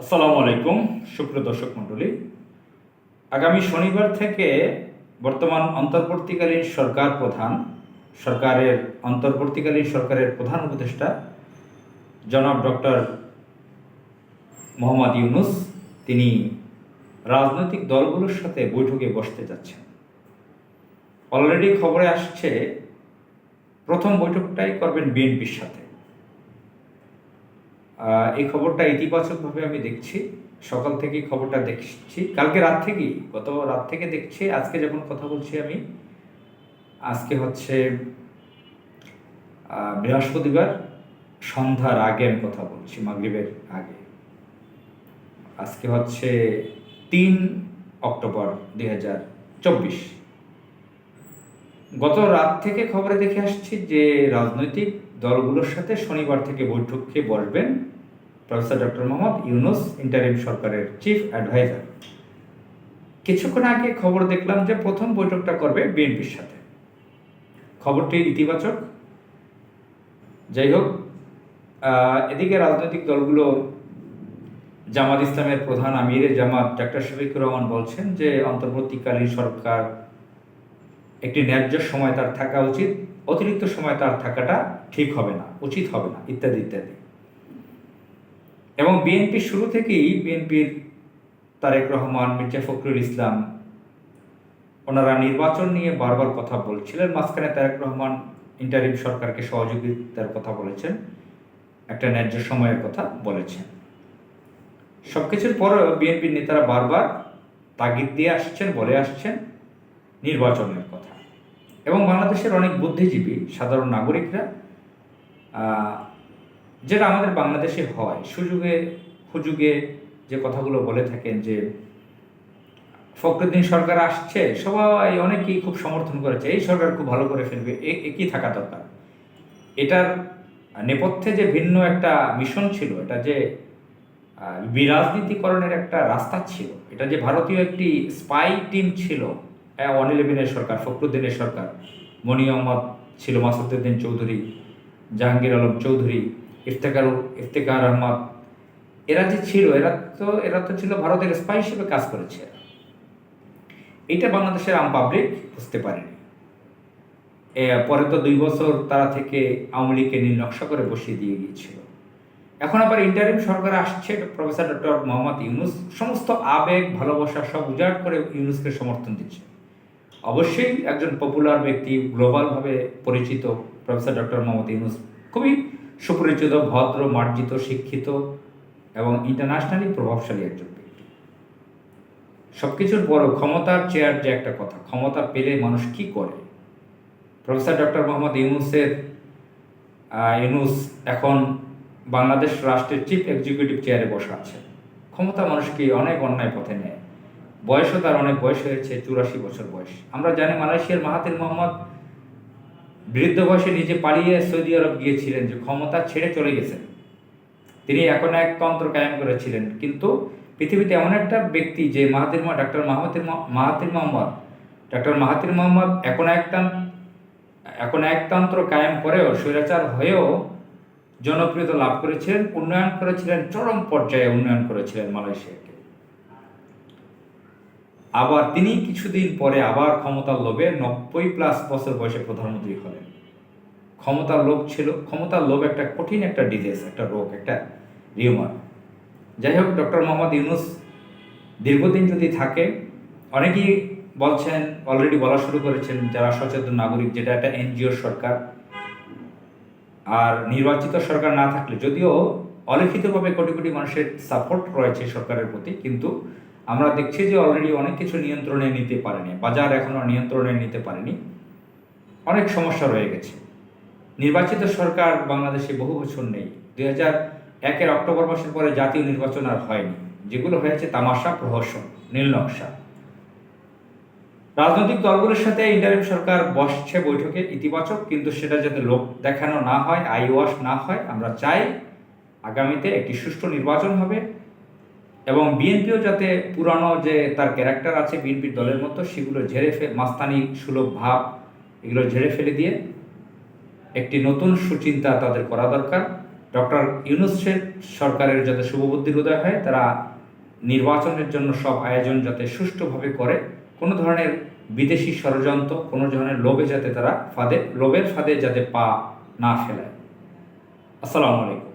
আসসালামু আলাইকুম, সুপ্রিয় দর্শক মণ্ডলী। আগামী শনিবার থেকে বর্তমান অন্তর্বর্তীকালীন সরকার প্রধান, সরকারের অন্তর্বর্তীকালীন সরকারের প্রধান উপদেষ্টা জনাব ডক্টর মোহাম্মদ ইউনুস, তিনি রাজনৈতিক দলগুলোর সাথে বৈঠকে বসতে যাচ্ছেন। অলরেডি খবরে আসছে, প্রথম বৈঠকটাই করবেন বিএনপির সাথে। এই খবরটা ইতিবাচকভাবে আমি দেখছি। সকাল থেকেই খবরটা দেখছি। কালকে রাত থেকেই, গত রাত থেকে দেখছি। আজকে যখন কথা বলছি আমি, আজকে হচ্ছে বৃহস্পতিবার সন্ধ্যার আগে আমি কথা বলছি, মাগরিবের আগে। আজকে হচ্ছে তিন অক্টোবর দুই হাজার চব্বিশ। গত রাত থেকে খবরে দেখে আসছি যে রাজনৈতিক দলগুলোর সাথে শনিবার থেকে বৈঠকে বসবেন professor doctor Mohammad Yunus interim সরকারের চিফ অ্যাডভাইজার কিছুক্ষণ আগে খবর দেখলাম যে প্রথম বৈঠকটা করবে বিএনপির সাথে। খবরটি ইতিবাচক। যাই হোক এদিকে রাজনৈতিক দলগুলো জামাত ইসলামের প্রধান আমির জামাত ডাক্তার শফিকুর রহমান বলছেন যে অন্তর্বর্তীকালীন সরকার একটি ন্যায্য সময় তার থাকা উচিত। অতিরিক্ত সময় তার থাকাটা ঠিক হবে না, উচিত হবে না, ইত্যাদি ইত্যাদি। এবং বিএনপি শুরু থেকেই বিএনপির তারেক রহমান, মির্জা ফখরুল ইসলাম, ওনারা নির্বাচন নিয়ে বারবার কথা বলছিলেন। মাঝখানে তারেক রহমান ইন্টারিম সরকারকে সহযোগিতার কথা বলেছেন, একটা ন্যায্য সময়ের কথা বলেছেন। সব কিছুর পরেও বিএনপির নেতারা বারবার তাগিদ দিয়ে আসছেন, বলে আসছেন নির্বাচনের কথা। এবং বাংলাদেশের অনেক বুদ্ধিজীবী, সাধারণ নাগরিকরা যেটা আমাদের বাংলাদেশে হয়। সুযোগে সুযোগে যে কথাগুলো বলে থাকেন যে, ফখরুদ্দিন সরকার আসছে, সবাই অনেকেই খুব সমর্থন করেছে, এই সরকার খুব ভালো করে ফেলবে, এ- এ থাকা দরকার। এটার নেপথ্যে যে ভিন্ন একটা মিশন ছিল, এটা যে বিরাজনীতিকরণের একটা রাস্তা ছিল, এটা যে ভারতীয় একটি স্পাই টিম ছিল ওয়ান ইলেভেনের সরকার, ফখরুদ্দিনের সরকার, মনি আহমদ ছিল মাসুদ্দিন চৌধুরী, জাহাঙ্গীর আলম চৌধুরী ইফতেকার ইফতেকার আহমদ। এরা যে ছিল, এরা তো এরা তো ছিল ভারতের স্পাই হিসেবে কাজ করেছে এটা বাংলাদেশের আম পাবলিক বুঝতে পারেনি। পরে তো দুই বছর তারা থেকে আওয়ামী লীগকে নীল নকশা করে বসিয়ে দিয়ে গিয়েছিল। এখন আবার ইন্টারিম সরকার আসছে প্রফেসর ডক্টর মোহাম্মদ ইউনুস। সমস্ত আবেগ, ভালোবাসা সব উজাড় করে ইউনুসকে সমর্থন দিচ্ছে। অবশ্যই একজন পপুলার ব্যক্তি গ্লোবালভাবে পরিচিত প্রফেসর ডক্টর মোহাম্মদ ইউনুস। খুবই সুপরিচিত, ভদ্র, মার্জিত, শিক্ষিত এবং ইন্টারন্যাশনালি প্রভাবশালী একজন ব্যক্তি। সবকিছুর বড় ক্ষমতার চেয়ার যে একটা কথা, ক্ষমতা পেলে মানুষ কি করে? প্রফেসর ডক্টর মোহাম্মদ ইউনুসের ইউনুস এখন বাংলাদেশ রাষ্ট্রের চিফ এক্সিকিউটিভ চেয়ারে বসা আছে ক্ষমতা মানুষকে অনেক অন্যায় পথে নেয়। বয়সও তার অনেক বয়স হয়েছে, চুরাশি বছর বয়স। আমরা জানি মালয়েশিয়ার মাহাতির মোহাম্মদ বৃদ্ধ বয়সে নিজে পালিয়ে সৌদি আরব গিয়েছিলেন যে ক্ষমতা ছেড়ে চলে গেছেন। তিনি এখন এক তন্ত্র কায়েম করেছিলেন। কিন্তু পৃথিবীতে এমন একটা ব্যক্তি যে মাহাতির ডাক্তার মাহাতির মহ- Mahathir Mohamad, doctor Mahathir Mohamad এখন একটা এখন একতন্ত্র কায়েম করেও, স্বৈরাচার হয়েও জনপ্রিয়তা লাভ করেছিলেন, উন্নয়ন করেছিলেন, চরম পর্যায়ে উন্নয়ন করেছিলেন মালয়েশিয়াকে। আবার তিনি কিছুদিন পরে আবার ক্ষমতার লোভে নব্বই প্লাস বছর বয়সে প্রধানমন্ত্রী হলেন। ক্ষমতার লোভ ছিল, ক্ষমতার লোভ একটা কঠিন একটা ডিজিজ একটা রোগ, একটা রিউমার যাই হোক, ডক্টর মোহাম্মদ ইউনুস দীর্ঘদিন যদি থাকে, অনেকেই বলছেন অলরেডি বলা শুরু করেছেন যারা সচেতন নাগরিক, যেটা একটা এনজিও সরকার। আর নির্বাচিত সরকার না থাকলে, যদিও অলিখিতভাবে কোটি কোটি মানুষের সাপোর্ট রয়েছে সরকারের প্রতি, কিন্তু আমরা দেখছি যে অলরেডি অনেক কিছু নিয়ন্ত্রণে নিতে পারেনি, বাজার এখনও নিয়ন্ত্রণে নিতে পারেনি, অনেক সমস্যা রয়ে গেছে। নির্বাচিত সরকার বাংলাদেশে বহু বছর নেই, দুই হাজার একের অক্টোবর মাসের পরে জাতীয় নির্বাচন আর হয়নি। যেগুলো হয়েছে তামাশা, প্রহসন, নীল নকশা। রাজনৈতিক দলগুলোর সাথে ইন্টারিম সরকার বসছে বৈঠকে ইতিবাচক, কিন্তু সেটা যাতে লোক দেখানো না হয় আই ওয়াশ না হয়, আমরা চাই আগামীতে একটি সুষ্ঠু নির্বাচন হবে। এবং বিএনপিও যাতে পুরানো যে তার ক্যারেক্টার আছে বিএনপির দলের মতো, সেগুলো ঝেড়ে ফে, মাস্তানি, সুলভ ভাব, এগুলো ঝেড়ে ফেলে দিয়ে একটি নতুন সুচিন্তা তাদের করা দরকার। ডক্টর ইউনুসের সরকারের যাতে শুভবুদ্ধির উদয় হয়, তারা নির্বাচনের জন্য সব আয়োজন যাতে সুষ্ঠুভাবে করে। কোনো ধরনের বিদেশি ষড়যন্ত্র, কোনো ধরনের লোভে যাতে তারা ফাঁদে, লোভের ফাঁদে যাতে পা না ফেলায়। আসসালামু আলাইকুম।